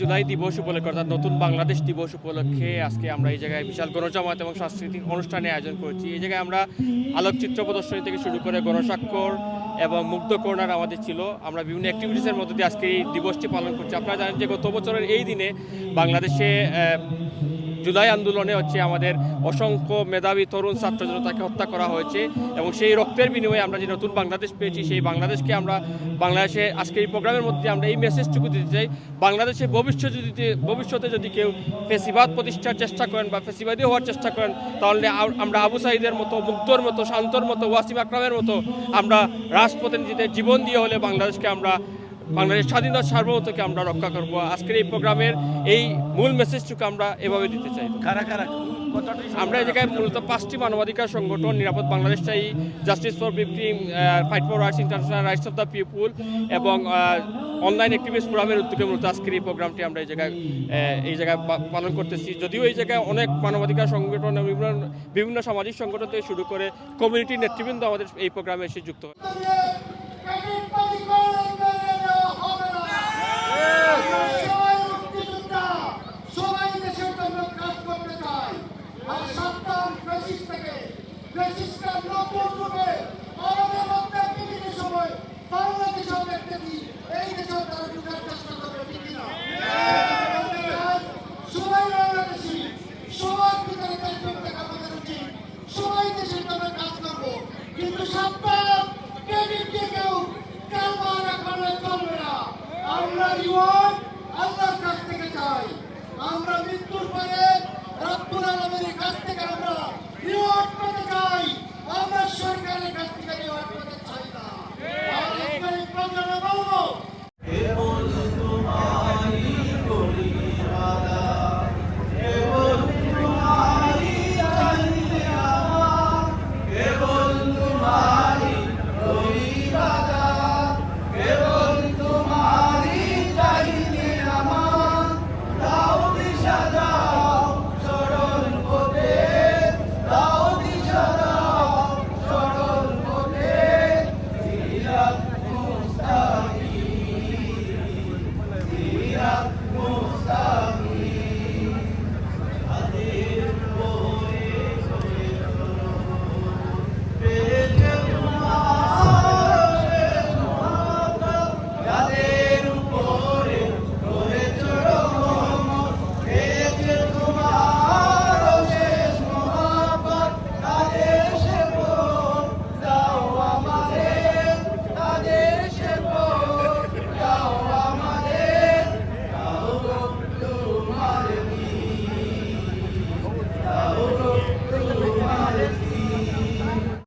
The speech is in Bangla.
জুলাই দিবস উপলক্ষে অর্থাৎ নতুন বাংলাদেশ দিবস উপলক্ষে আজকে আমরা এই জায়গায় বিশাল গণজামাত এবং সাংস্কৃতিক অনুষ্ঠানে আয়োজন করছি। এই জায়গায় আমরা আলোকচিত্র প্রদর্শনী থেকে শুরু করে গণস্বাক্ষর এবং মুগ্ধ কর্নার আমাদের ছিল। আমরা বিভিন্ন অ্যাক্টিভিটিসের মধ্যে দিয়ে আজকে এই দিবসটি পালন করছি। আপনারা জানেন যে গত বছরের এই দিনে বাংলাদেশে জুলাই আন্দোলনে হচ্ছে আমাদের অসংখ্য মেধাবী তরুণ ছাত্র জনতাকে হত্যা করা হয়েছে এবং সেই রক্তের বিনিময়ে আমরা যে নতুন বাংলাদেশ পেয়েছি, সেই বাংলাদেশকে আমরা বাংলাদেশে আজকে এই প্রোগ্রামের মধ্যে আমরা এই মেসেজটুকু দিতে চাই। বাংলাদেশে ভবিষ্যতে যদি ভবিষ্যতে যদি কেউ ফেসিবাদ প্রতিষ্ঠার চেষ্টা করেন বা ফেসিবাদী হওয়ার চেষ্টা করেন, তাহলে আমরা আবু সাইদের মতো, মুক্তর মতো, শান্তর মতো, ওয়াসিম আকরামের মতো আমরা রাজপথে নিজেদের জীবন দিয়ে হলে বাংলাদেশকে আমরা বাংলাদেশ স্বাধীনতা সার্বভৌমত্বকে আমরা রক্ষা করব। আজকের এই প্রোগ্রামের এই মূল মেসেজটুকু আমরা এভাবে দিতে চাই। কারা কারা? আমরা এই জায়গায় মূলত পাঁচটি মানবাধিকার সংগঠন নিরাপদ বাংলাদেশ চাই justice for victim fight for rights international rights of the people এবং অনলাইন অ্যাক্টিভিস্ট ফোরামের উদ্যোগে মূলত আজকের এই প্রোগ্রামটি আমরা এই জায়গায় এই জায়গায় পালন করতেছি। যদিও এই জায়গায় অনেক মানবাধিকার সংগঠন এবং বিভিন্ন বিভিন্ন সামাজিক সংগঠন থেকে শুরু করে কমিউনিটি নেতৃবৃন্দ আমাদের এই প্রোগ্রামে এসে যুক্ত হয়। সবাই দেশের জন্য কাজ করতে চায় আর সপ্তাহ ফেসিস থেকে ফেসিসটা নতুন রূপে আমাদের মধ্যে বিভিন্ন সময় বাংলাদেশেও এই দেশেও তারা ঢুকার চেষ্টা করবে, ঠিক কিনা সবাই বাংলাদেশি, সবার ভিতরে সবাই দেশের জন্য কাজ করব। কিন্তু সাবধান ক্রেডিট দিয়ে কেউ কালবার রাখানো চলবে না। আমরা রিওয়ার্ড, আল্লাহর কাছ থেকে চাই। আমরা মৃত্যুর পরে রব্বুল আলমের